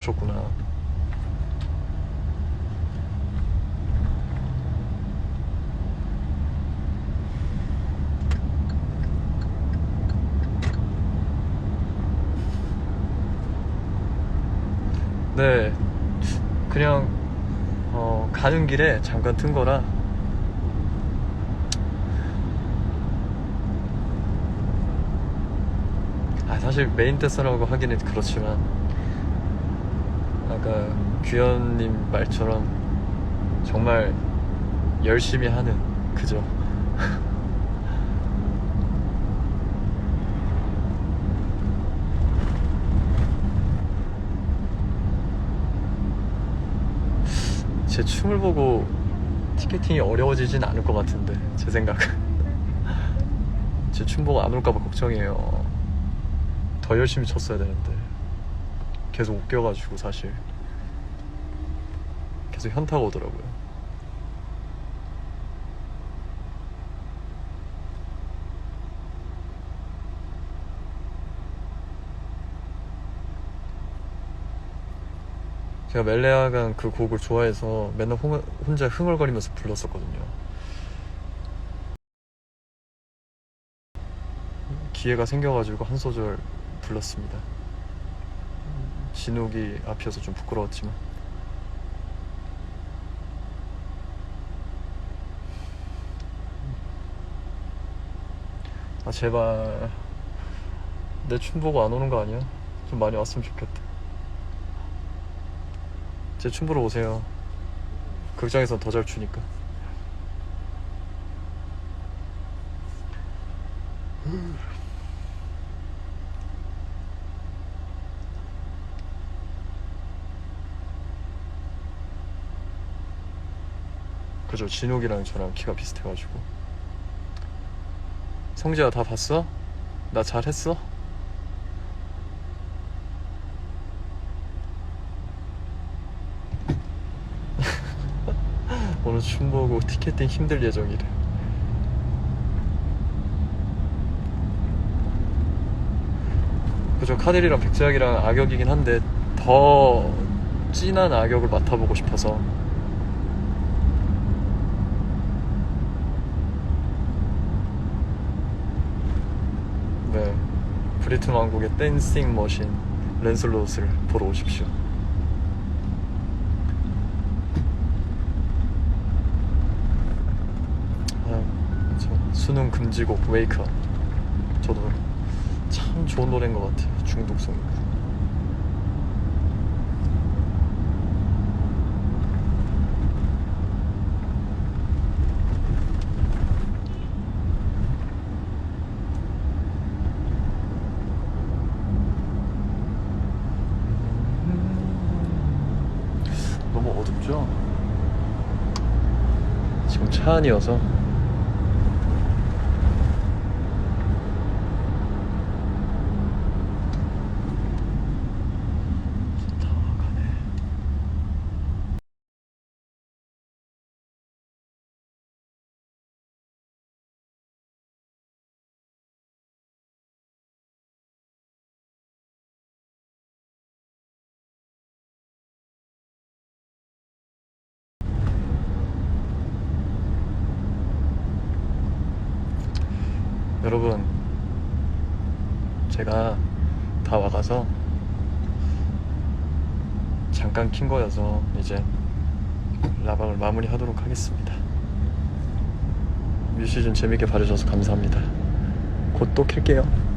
좋구나. 네, 그냥 어, 가는 길에 잠깐 튼 거라. 아 사실 메인 댄서라고 하기는 그렇지만 아까 규현님 말처럼 정말 열심히 하는 그죠. 제 춤을 보고 티켓팅이 어려워지진 않을 것 같은데 제 생각은 제 춤 보고 안 올까봐 걱정이에요. 더 열심히 췄어야 되는데 계속 웃겨가지고 사실 계속 현타가 오더라고요 제가 멜레아간 그 곡을 좋아해서 맨날 홍- 혼자 흥얼거리면서 불렀었거든요. 기회가 생겨가지고 한 소절 불렀습니다. 진욱이 앞이어서 좀 부끄러웠지만. 아, 제발. 내 춤 보고 안 오는 거 아니야? 좀 많이 왔으면 좋겠다. 제 춤 보러 오세요. 극장에서 더 잘 추니까. 그죠. 진욱이랑 저랑 키가 비슷해가지고. 성재야 다 봤어? 나 잘했어? 오늘 춤 보고 티켓팅 힘들 예정이래. 그죠. 카델이랑 백제약이랑 악역이긴 한데 더 진한 악역을 맡아보고 싶어서 네 브리튼 왕국의 댄싱 머신 랜슬롯을 보러 오십시오. 아, 저 수능 금지곡 웨이크업 저도 참 좋은 노래인 것 같아요. 중독성 있고 어둡죠? 지금 차 안이어서 다 가네. 여러분 제가 다 와가서 잠깐 킨 거여서 이제 라방을 마무리하도록 하겠습니다. 뮤시즌 재밌게 봐주셔서 감사합니다. 곧 또 킬게요